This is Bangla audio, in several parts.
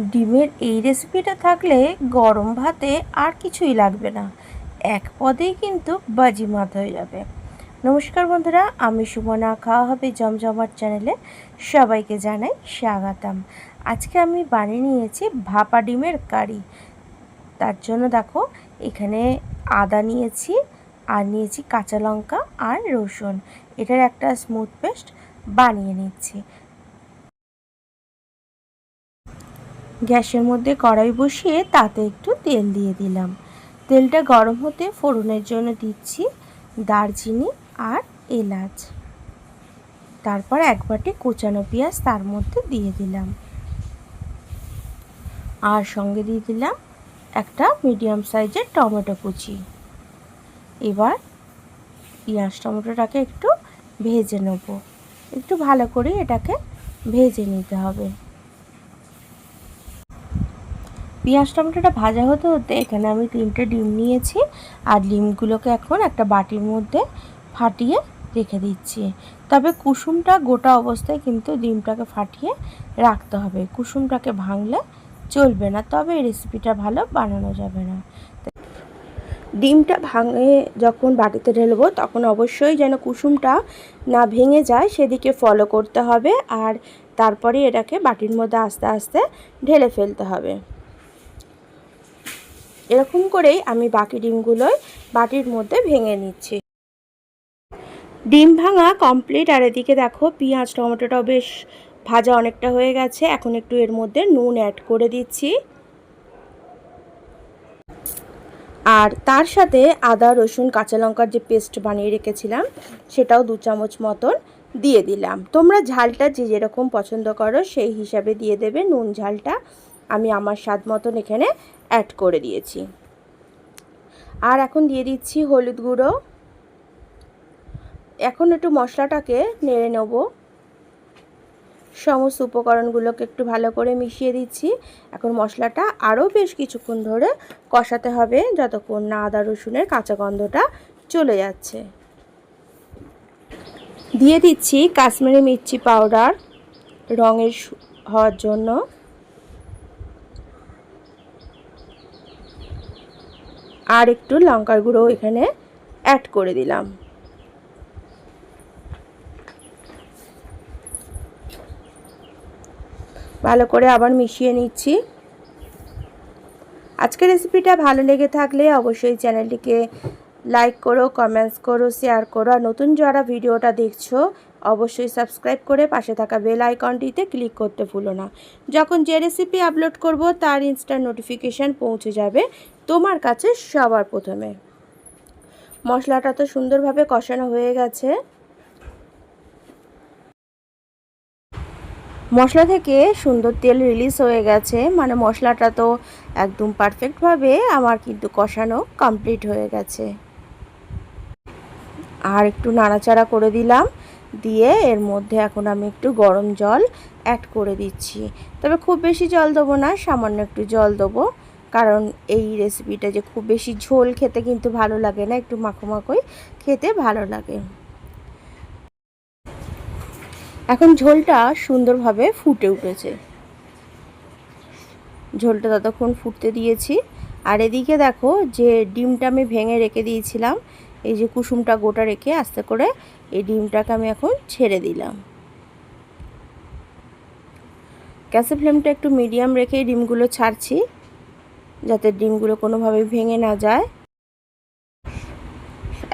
ডিমের এই রেসিপিটা থাকলে গরম ভাতে আর কিছুই লাগবে না। এক পদেই কিন্তু বাজিমাত হয়ে যাবে। নমস্কার বন্ধুরা, আমি সুমনা। খাওয়া হবে জমজমাট চ্যানেলে। সবাইকে জানাই স্বাগতম। আজকে আমি বানিয়ে নিয়েছি ভাপা ডিমের কারি। তার জন্য দেখো, এখানে আদা নিয়েছি, আর নিয়েছি কাঁচা লঙ্কা আর রসুন। এটার একটা স্মুথ পেস্ট বানিয়ে নিচ্ছি। গ্যাসের মধ্যে কড়াই বসিয়ে তাতে একটু তেল দিয়ে দিলাম। তেলটা গরম হতে ফোড়নের জন্য দিচ্ছি দারচিনি আর এলাচ। তারপর এক বাটি কুচানো পেঁয়াজ তার মধ্যে দিয়ে দিলাম। আর সঙ্গে দিয়ে দিলাম একটা মিডিয়াম সাইজের টমেটো কুচি। এবার পেঁয়াজ টমেটোটাকে একটু ভেজে নেব। একটু ভালো করে এটাকে ভেজে নিতে হবে। পেঁয়াজ টমেটোটা ভাজা হতে হতে এখানে আমি তিনটে ডিম নিয়েছি আর ডিমগুলোকে এখন একটা বাটির মধ্যে ফাটিয়ে রেখে দিচ্ছি। তবে কুসুমটা গোটা অবস্থায় কিন্তু ডিমটাকে ফাটিয়ে রাখতে হবে। কুসুমটাকে ভাঙলে চলবে না, তবে এই রেসিপিটা ভালো বানানো যাবে না। ডিমটা ভাঙে যখন বাটিতে ঢেলবো, তখন অবশ্যই যেন কুসুমটা না ভেঙে যায়, সেদিকে ফলো করতে হবে আর তারপরে এটাকে বাটির মধ্যে আস্তে আস্তে ঢেলে ফেলতে হবে। এরকম করেই আমি বাকি ডিমগুলোই বাটির মধ্যে ভেঙে নিচ্ছি। ডিম ভাঙা কমপ্লিট আর এদিকে দেখো, পেঁয়াজ, টমেটোটাও বেশ ভাজা অনেকটা হয়ে গেছে। এখন একটু এর মধ্যে নুন অ্যাড করে দিচ্ছি। আর তার সাথে আদা, রসুন, কাঁচা লঙ্কার যে পেস্ট বানিয়ে রেখেছিলাম, সেটাও দু চামচ মতন দিয়ে দিলাম। তোমরা ঝালটা যে যেরকম পছন্দ করো, সেই হিসাবে দিয়ে দেবে নুন ঝালটা। আমি আমার স্বাদ মতন এখানে অ্যাড করে দিয়েছি। আর এখন দিয়ে দিচ্ছি হলুদ গুঁড়ো। এখন একটু মশলাটাকে নেড়ে নেব। সমস্ত উপকরণগুলোকে একটু ভালো করে মিশিয়ে দিচ্ছি। এখন মশলাটা আরও বেশ কিছুক্ষণ ধরে কষাতে হবে যতক্ষণ না আদা রসুনের কাঁচা গন্ধটা চলে যাচ্ছে। দিয়ে দিচ্ছি কাশ্মীরি মির্চি পাউডার রঙের হওয়ার জন্য। আর একটু লঙ্কার গুঁড়ো এখানে অ্যাড করে দিলাম। ভালো করে আবার মিশিয়ে নিচ্ছি। আজকের রেসিপিটা ভালো লেগে থাকলে অবশ্যই চ্যানেলটিকে লাইক করো কমেন্টস করো শেয়ার করো আর নতুন যারা ভিডিওটা দেখছ, অবশ্যই সাবস্ক্রাইব করে পাশে থাকা বেল আইকনটিতে ক্লিক করতে ভুলো না। যখন যে রেসিপি আপলোড করব, তার ইনস্ট্যান্ট নোটিফিকেশান পৌঁছে যাবে। তোমার কাছে সবার প্রথমে। মশলাটা তো সুন্দরভাবে কষানো হয়ে গেছে। মশলা থেকে সুন্দর তেল রিলিজ হয়ে গেছে। মানে মশলাটা তো একদম পারফেক্টভাবে আমার কিন্তু কষানো কমপ্লিট হয়ে গেছে। আর একটু নাড়াচাড়া করে দিলাম। দিয়ে এর মধ্যে এখন আমি একটু গরম জল অ্যাড করে দিচ্ছি। তবে খুব বেশি জল দেবো না, সামান্য একটু জল দেবো। কারণ এই রেসিপিটা যে খুব বেশি ঝোল খেতে কিন্তু ভালো লাগে না, একটু মাখো মাখোই খেতে ভালো লাগে। এখন ঝোলটা সুন্দরভাবে ফুটে উঠেছে। ঝোলটা ততক্ষণ ফুটতে দিয়েছি। আর এদিকে দেখো যে ডিমটা আমি ভেঙে রেখে দিয়েছিলাম, এই যে কুসুমটা গোটা রেখে আস্তে করে এই ডিমটাকে আমি এখন ছেড়ে দিলাম। গ্যাসের ফ্লেমটা একটু মিডিয়াম রেখে ডিমগুলো ছাড়ছি। যাতে ডিমগুলো কোনোভাবে ভেঙে না যায়।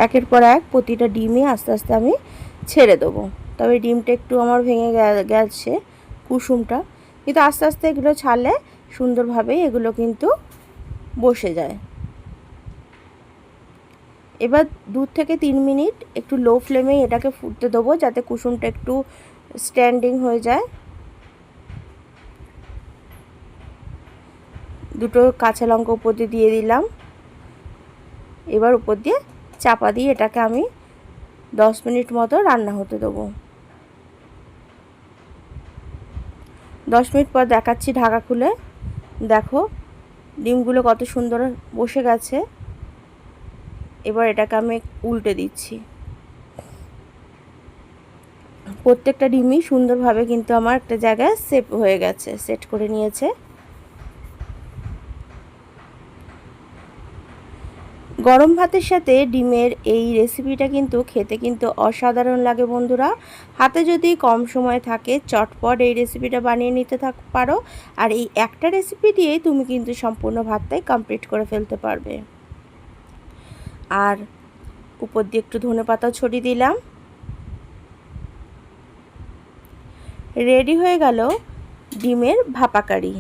একের পর এক প্রতিটা ডিমই আস্তে আস্তে আমি ছেড়ে দেবো। তবে ডিমটা একটু আমার ভেঙে গেছে কুসুমটা। কিন্তু আস্তে আস্তে এগুলো ছাড়লে সুন্দরভাবেই এগুলো কিন্তু বসে যায়। এবার দু থেকে তিন মিনিট একটু লো ফ্লেমে এটাকে ফুটতে দেবো যাতে কুসুমটা একটু স্ট্যান্ডিং হয়ে যায়। দুটো কাঁচা লঙ্কা উপর দিয়ে দিয়ে দিলাম। এবার উপর দিয়ে চাপা দিয়ে এটাকে আমি দশ মিনিট মতো রান্না হতে দেবো। দশ মিনিট পর দেখাচ্ছি ঢাকা খুলে। দেখো, ডিমগুলো কত সুন্দর বসে গেছে। এবার এটাকে আমি উল্টে দিচ্ছি। প্রত্যেকটা ডিমই সুন্দরভাবে কিন্তু আমার একটা জায়গায় সেট হয়ে গেছে, সেট করে নিয়েছে। গরম ভাতের সাথে ডিমের এই রেসিপিটা কিন্তু খেতে কিন্তু অসাধারণ লাগে বন্ধুরা। হাতে যদি কম সময় থাকে, চটপট এই রেসিপিটা বানিয়ে নিতে থাক, পারো। আর এই একটা রেসিপি দিয়েই তুমি কিন্তু সম্পূর্ণ ভাতটাই কমপ্লিট করে ফেলতে পারবে। আর উপর দিয়ে একটু ধনে পাতাও ছড়িয়ে দিলাম। রেডি হয়ে গেল ডিমের ভাপাকারি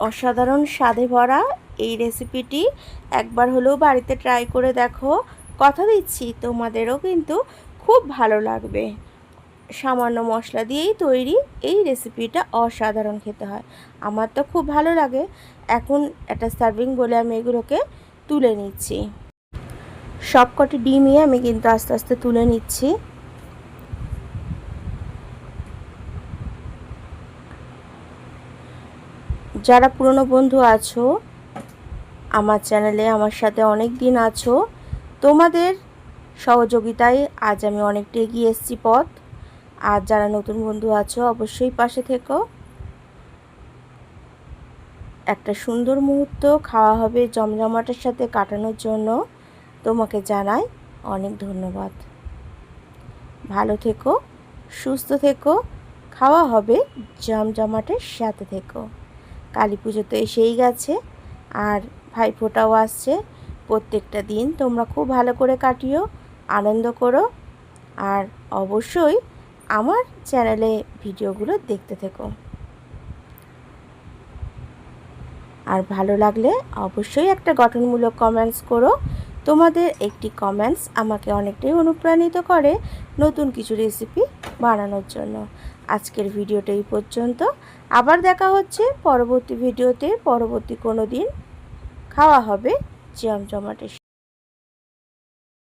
অসাধারণ স্বাদে ভরা এই রেসিপিটি একবার হলেও বাড়িতে ট্রাই করে দেখো। কথা দিচ্ছি, তোমাদেরও কিন্তু খুব ভালো লাগবে। সামান্য মশলা দিয়েই তৈরি এই রেসিপিটা অসাধারণ খেতে হয়। আমার তো খুব ভালো লাগে। এখন একটা সার্ভিং বলে আমি এগুলোকে তুলে নিচ্ছি। সবকটি ডিমই আমি কিন্তু আস্তে আস্তে তুলে নিচ্ছি। যারা পুরনো বন্ধু আছো আমার চ্যানেলে আমার সাথে অনেক দিন আছো। তোমাদের সহযোগিতায় আজ আমি অনেকটা এগিয়ে এসেছি পথ। আর যারা নতুন বন্ধু আছো, অবশ্যই পাশে থেকো। একটা সুন্দর মুহূর্ত খাওয়া হবে জমজমাটের সাথে কাটানোর জন্য। তোমাকে জানাই অনেক ধন্যবাদ। ভালো থেকো, সুস্থ থেকো, খাওয়া হবে জমজমাটের সাথে থেকো। কালী পুজো তো এসেই গেছে। আর ভাইফোঁটাও আসছে প্রত্যেকটা দিন। তোমরা খুব ভালো করে কাটিও, আনন্দ করো আর অবশ্যই আমার চ্যানেলে ভিডিওগুলো দেখতে থেকো। আর ভালো লাগলে অবশ্যই একটা গঠনমূলক কমেন্টস করো। তোমাদের একটি কমেন্টস আমাকে অনেকটাই অনুপ্রাণিত করে নতুন কিছু রেসিপি বানানোর জন্য। আজকের ভিডিওটা এই পর্যন্ত। আবার দেখা হচ্ছে পরবর্তী ভিডিওতে, পরবর্তী কোনো দিন। খাওয়া হবে জমজমাটের